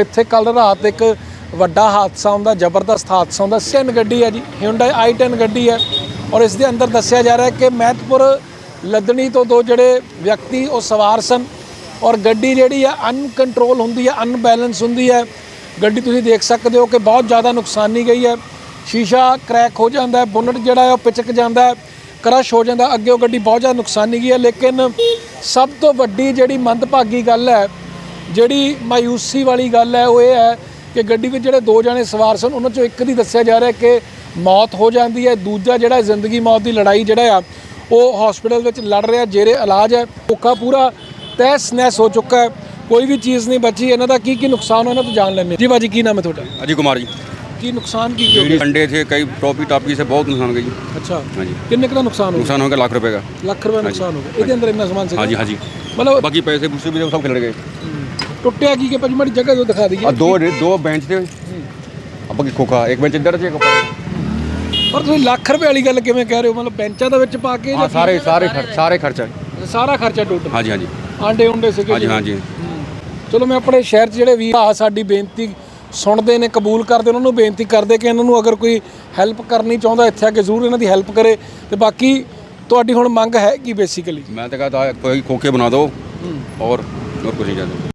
ਇੱਥੇ ਕੱਲ ਰਾਤ ਇੱਕ ਵੱਡਾ ਹਾਦਸਾ ਹੁੰਦਾ, ਜ਼ਬਰਦਸਤ ਹਾਦਸਾ ਹੁੰਦਾ। ਸਿਨ ਗੱਡੀ ਹੈ ਜੀ, Hyundai i10 ਗੱਡੀ ਹੈ ਔਰ ਇਸ ਦੇ ਅੰਦਰ ਦੱਸਿਆ ਜਾ ਰਿਹਾ ਹੈ ਕਿ ਮਹਿਤਪੁਰ, ਲੱਦਣੀ ਤੋਂ ਦੋ ਜਿਹੜੇ ਵਿਅਕਤੀ ਉਹ ਸਵਾਰ ਸਨ ਔਰ ਗੱਡੀ ਜਿਹੜੀ ਹੈ ਅਨਕੰਟਰੋਲ ਹੁੰਦੀ ਹੈ ਅਨਬੈਲੈਂਸ ਹੁੰਦੀ ਹੈ। ਗੱਡੀ ਤੁਸੀਂ ਦੇਖ ਸਕਦੇ ਹੋ ਕਿ ਬਹੁਤ ਜ਼ਿਆਦਾ ਨੁਕਸਾਨੀ ਗਈ ਹੈ। ਸ਼ੀਸ਼ਾ ਕ੍ਰੈਕ ਹੋ ਜਾਂਦਾ ਹੈ, ਬੋਨਟ ਜਿਹੜਾ ਹੈ ਉਹ ਪਿਚਕ ਜਾਂਦਾ ਹੈ ਕ੍ਰਸ਼ ਹੋ ਜਾਂਦਾ ਅੱਗੇ ਉਹ ਗੱਡੀ ਬਹੁਤ ਜ਼ਿਆਦਾ ਨੁਕਸਾਨੀ ਗਈ ਹੈ, ਲੇਕਿਨ ਸਭ ਤੋਂ ਵੱਡੀ ਜਿਹੜੀ ਮੰਦਭਾਗੀ ਗੱਲ ਹੈ ਜਿਹੜੀ ਮਾਇੂਸੀ ਵਾਲੀ ਗੱਲ ਹੈ ਉਹ ਇਹ ਹੈ ਕਿ ਗੱਡੀ ਵਿੱਚ ਜਿਹੜੇ ਦੋ ਜਣੇ ਸਵਾਰ ਸਨ ਉਹਨਾਂ ਚੋਂ ਇੱਕ ਦੀ ਦੱਸਿਆ ਜਾ ਰਿਹਾ ਕਿ ਮੌਤ ਹੋ ਜਾਂਦੀ ਹੈ। ਦੂਜਾ ਜਿਹੜਾ ਜ਼ਿੰਦਗੀ ਮੌਤ ਦੀ ਲੜਾਈ ਜਿਹੜਾ ਆ ਉਹ ਹਸਪੀਟਲ ਵਿੱਚ ਲੜ ਰਿਹਾ ਜਿਹੜੇ ਇਲਾਜ ਹੈ ਭੁੱਖਾ ਪੂਰਾ ਤੈਸ ਨੈਸ ਹੋ ਚੁੱਕਾ ਹੈ। ਕੋਈ ਵੀ ਚੀਜ਼ ਨਹੀਂ ਬਚੀ ਇਹਨਾਂ ਦਾ ਕੀ ਕੀ ਨੁਕਸਾਨ ਹੋਇਆ ਨਾ ਤਾਂ ਜਾਣ ਲੈਣੇ ਜੀ ਬਾਜੀ ਕੀ ਨਾਮ ਹੈ ਤੁਹਾਡਾ? ਅਜੀ ਕੁਮਾਰ ਜੀ। ਕੀ ਨੁਕਸਾਨ ਕੀ ਹੋ ਗਿਆ? ਅੰਡੇ ਥੇ ਕਈ ਟੋਪੀ ਟਾਪੀ ਸੇ ਬਹੁਤ ਨੁਕਸਾਨ ਹੋ ਅੱਛਾ ਹਾਂਜੀ। ਕਿੰਨੇ ਕਿੰਨਾ ਨੁਕਸਾਨ ਹੋ ਗਿਆ? ਨੁਕਸਾਨ ਹੋ ਗਿਆ ਲੱਖ ਰੁਪਏ ਦਾ। ਲੱਖ ਰੁਪਏ ਦਾ ਨੁਕਸਾਨ ਹੋ ਗਿਆ। ਇਹਦੇ ਅੰਦਰ ਇੰਨਾ ਸਮਾਨ ਸੀ ਹਾਂਜੀ ਹਾਂਜੀ। ਮਤਲਬ ਬਾਕੀ ਪੈਸੇ ਪੂਸੇ ਵੀ ਸਭ ਖਿਲੜ ਗਏ। ਟੁੱਟਿਆ ਕੀ ਕਿ ਭਾਜੀ ਮਾੜੀ ਜਗ੍ਹਾ ਤੋਂ ਦਿਖਾ ਦਈਏ और दो दो बेंच थे अब बाकी खोखा एक बेंच इधर थे एक ऊपर। ਪਰ ਤੁਸੀਂ ਲੱਖ ਰੁਪਏ ਵਾਲੀ ਗੱਲ ਕਿਵੇਂ ਕਹਿ ਰਹੇ ਹੋ ਮਤਲਬ ਬੈਂਚਾਂ ਦੇ ਵਿੱਚ ਪਾ ਕੇ हाँ सारे सारे खर्च सारे खर्चा ਸਾਰਾ ਖਰਚਾ ਟੁੱਟ हाँ जी हाँ जी ਆਂਡੇ ਉਂਡੇ ਸੀਗੇ हाँ जी हाँ जी ਚਲੋ ਮੈਂ ਆਪਣੇ ਸ਼ਹਿਰ 'ਚ ਜਿਹੜੇ ਵੀਰ ਆ ਸਾਡੀ ਬੇਨਤੀ ਸੁਣਦੇ ਨੇ ਕਬੂਲ ਕਰਦੇ ਉਹਨਾਂ ਨੂੰ ਬੇਨਤੀ ਕਰਦੇ ਕਿ ਇਹਨਾਂ ਨੂੰ ਅਗਰ ਕੋਈ ਹੈਲਪ ਕਰਨੀ ਚਾਹੁੰਦਾ ਇੱਥੇ ਆ ਕੇ ਜ਼ਰੂਰ ਇਹਨਾਂ ਦੀ ਹੈਲਪ ਕਰੇ ਤੇ ਬਾਕੀ ਤੁਹਾਡੀ ਹੁਣ ਮੰਗ ਹੈ ਕੀ ਬੇਸਿਕਲੀ मैं तो कहता कोई खोखे बना दो और और कुछ नहीं चाहता